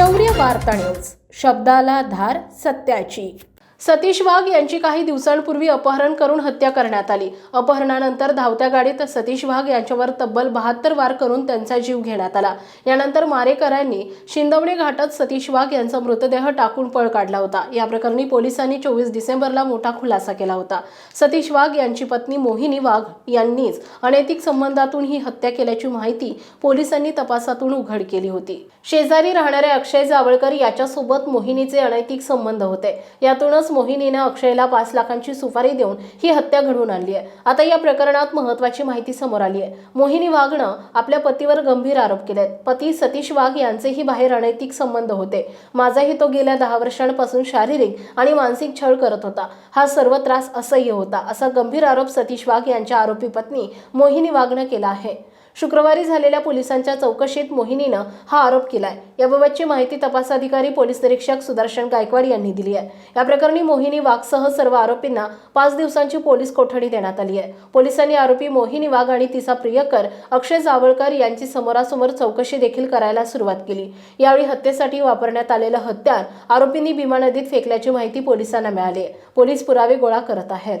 शौर्य वार्ता न्यूज. शब्दाला धार सत्याची. सतीश वाघ यांची काही दिवसांपूर्वी अपहरण करून हत्या करण्यात आली. अपहरणानंतर धावत्या गाडीत सतीश वाघ यांच्यावर तब्बल बहात्तर वार करून त्यांचा जीव घेण्यात आला. यानंतर मारेकऱ्यांनी शिंदवणे घाटात सतीश वाघ यांचा मृतदेह टाकून पळ काढला होता. या प्रकरणी पोलिसांनी चोवीस डिसेंबरला मोठा खुलासा केला होता. सतीश वाघ यांची पत्नी मोहिनी वाघ यांनीच अनैतिक संबंधातून ही हत्या केल्याची माहिती पोलिसांनी तपासातून उघड केली होती. शेजारी राहणाऱ्या अक्षय जावळकर याच्यासोबत मोहिनीचे अनैतिक संबंध होते. यातूनच मोहिनीनं अक्षयला पाच लाखांची सुपारी देऊन ही हत्या घडवून आणली आहे. आता या प्रकरणात महत्वाची माहिती समोर आली आहे. मोहिनी वाघनं आपल्या पतीवर गंभीर आरोप केलेत. पती सतीश वाघ यांचेही बाहेर अनैतिक संबंध होते. माझाही तो गेल्या दहा वर्षांपासून शारीरिक आणि मानसिक छळ करत होता. हा सर्व त्रास असह्य होता असा गंभीर आरोप सतीश वाघ यांच्या आरोपी पत्नी मोहिनी वाघनं केला आहे. शुक्रवारी झालेल्या पोलिसांच्या चौकशीत मोहिनीनं हा आरोप केलाय. याबाबतची माहिती तपास अधिकारी पोलीस निरीक्षक सुदर्शन गायकवाड यांनी दिली आहे. या प्रकरणी मोहिनी वाघसह सर्व आरोपींना पाच दिवसांची पोलीस कोठडी देण्यात आली आहे. पोलिसांनी आरोपी मोहिनी वाघ आणि तिचा प्रियकर अक्षय जावळकर यांची समोरासमोर चौकशी देखील करायला सुरुवात केली. यावेळी हत्येसाठी वापरण्यात आलेलं हत्यार आरोपींनी भीमा नदीत फेकल्याची माहिती पोलिसांना मिळाली आहे. पोलीस पुरावे गोळा करत आहेत.